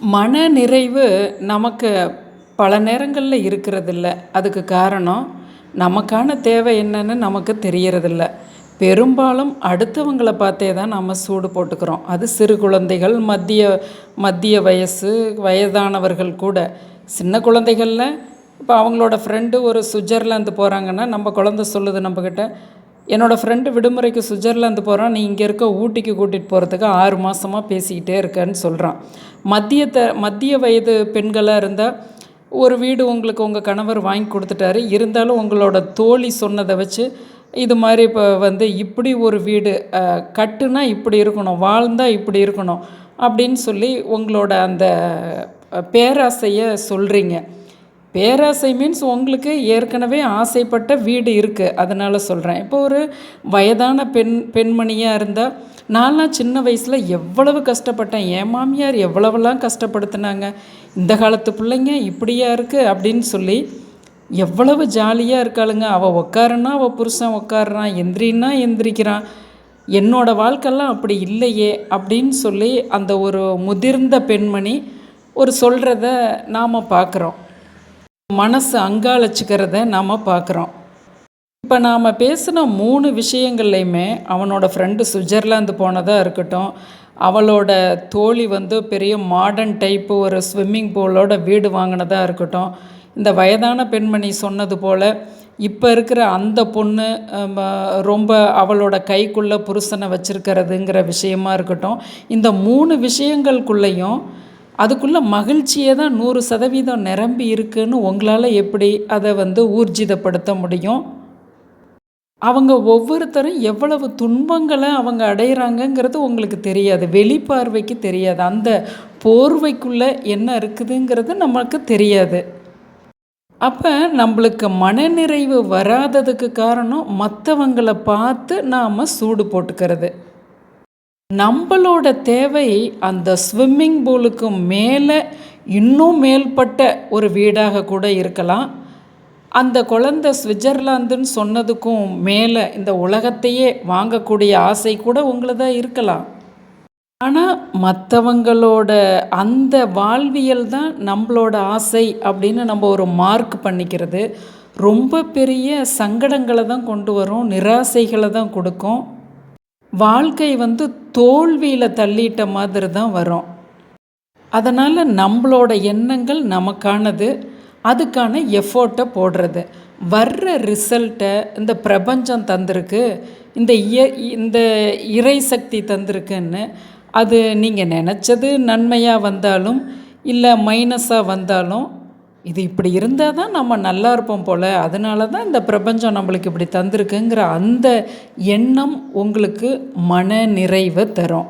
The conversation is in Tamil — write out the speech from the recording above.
மன நிறைவு நமக்கு பல நேரங்களில் இருக்கிறதில்ல. அதுக்கு காரணம் நமக்கான தேவை என்னன்னு நமக்கு தெரியறதில்ல. பெரும்பாலும் அடுத்தவங்கள பார்த்தே தான் நம்ம சூடு போட்டுக்கிறோம். அது சிறு குழந்தைகள் மத்திய மத்திய வயசு வயதானவர்கள் கூட. சின்ன குழந்தைகளில் இப்போ அவங்களோட ஃப்ரெண்டு ஒரு சுவிட்சர்லாந்து போகிறாங்கன்னா நம்ம குழந்த சொல்லுது நம்மக்கிட்ட என்னோடய ஃப்ரெண்டு விடுமுறைக்கு சுவிட்சர்லாந்து போகிறான் நீ இங்கே இருக்க ஊட்டிக்கு கூட்டிகிட்டு போகிறதுக்கு ஆறு மாதமாக பேசிக்கிட்டே இருக்கேன்னு சொல்கிறான் மத்தியத்தை மத்திய வயது பெண்களாக இருந்தால் ஒரு வீடு உங்களுக்கு உங்கள் கணவர் வாங்கி கொடுத்துட்டாரு. இருந்தாலும் உங்களோட தோழி சொன்னதை வச்சு இது மாதிரி இப்போ வந்து இப்படி ஒரு வீடு கட்டுனா இப்படி இருக்கணும் வாழ்ந்தால் இப்படி இருக்கணும் அப்படின்னு சொல்லி உங்களோட அந்த பேராசையை சொல்கிறீங்க பேராசை மீன்ஸ் உங்களுக்கு ஏற்கனவே ஆசைப்பட்ட வீடு இருக்குது அதனால் சொல்கிறேன் இப்போ ஒரு வயதான பெண் பெண்மணியாக இருந்தால் நான்லாம் சின்ன வயசில் எவ்வளவு கஷ்டப்பட்டேன். என் மாமியார் எவ்வளவெல்லாம் கஷ்டப்படுத்தினாங்க. இந்த காலத்து பிள்ளைங்க இப்படியா இருக்குது அப்படின்னு சொல்லி எவ்வளவு ஜாலியாக இருக்காளுங்க. அவள் உக்காருன்னா அவள் புருஷன் உக்காடுறான் எந்திரின்னா எந்திரிக்கிறான். என்னோட வாழ்க்கைலாம் அப்படி இல்லையே அப்படின்னு சொல்லி அந்த ஒரு முதிர்ந்த பெண்மணி ஒரு சொல்கிறத நாம் பார்க்குறோம் மனசு அங்காளச்சிக்கிறத நாம் பார்க்குறோம் இப்போ நாம் பேசின மூணு விஷயங்கள்லையுமே அவனோட ஃப்ரெண்டு சுவிட்சர்லாந்து போனதாக இருக்கட்டும் அவளோட தோழி வந்து பெரிய மாடர்ன் டைப்பு ஒரு ஸ்விம்மிங் பூலோட வீடு வாங்கினதாக இருக்கட்டும் இந்த வயதான பெண்மணி சொன்னது போல் இப்போ இருக்கிற அந்த பொண்ணு ரொம்ப அவளோட கைக்குள்ளே புருஷனை வச்சுருக்கிறதுங்கிற விஷயமா இருக்கட்டும் இந்த மூணு விஷயங்களுக்குள்ளேயும் அதுக்குள்ளே மகிழ்ச்சியே தான் நூறு சதவீதம் நிரம்பி இருக்குன்னு உங்களால் எப்படி அதை வந்து ஊர்ஜிதப்படுத்த முடியும்? அவங்க ஒவ்வொருத்தரும் எவ்வளவு துன்பங்களை அவங்க அடையிறாங்கங்கிறது உங்களுக்கு தெரியாது. வெளிப்பார்வைக்கு தெரியாது. அந்த போர்வைக்குள்ளே என்ன இருக்குதுங்கிறது நமக்கு தெரியாது. அப்போ நம்மளுக்கு மனநிறைவு வராததுக்கு காரணம் மற்றவங்களை பார்த்து நாம் சூடு போட்டுக்கிறது. நம்மளோட தேவை அந்த ஸ்விம்மிங் பூலுக்கு மேலே இன்னும் மேல்பட்ட ஒரு வீடாக கூட இருக்கலாம். அந்த குழந்தை சுவிட்சர்லாந்துன்னு சொன்னதுக்கும் மேலே இந்த உலகத்தையே வாங்கக்கூடிய ஆசை கூட உங்களுதா இருக்கலாம். ஆனால் மற்றவங்களோட அந்த வாழ்வியல் தான் நம்மளோட ஆசை அப்படின்னு நம்ம ஒரு மார்க் பண்ணிக்கிறது. ரொம்ப பெரிய சங்கடங்களை தான் கொண்டு வரும் நிராசைகளை தான் கொடுக்கும். வாழ்க்கை வந்து தோல்வியில் தள்ளிட்ட மாதிரி தான் வரும். அதனால் நம்மளோட எண்ணங்கள் நமக்கானது அதுக்கான எஃபோர்ட்டை போடுறது. வர்ற ரிசல்ட்டை இந்த பிரபஞ்சம் தந்திருக்கு இந்த இய இந்த இறை சக்தி தந்திருக்குன்னு அது நீங்கள் நினச்சது நன்மையாக வந்தாலும் இல்லை மைனஸாக வந்தாலும் இது இப்படி இருந்தால் தான் நம்ம நல்லா இருப்போம் போல். அதனால தான் இந்த பிரபஞ்சம் நம்மளுக்கு இப்படி தந்திருக்குங்கிற அந்த எண்ணம் உங்களுக்கு மன நிறைவை தரும்.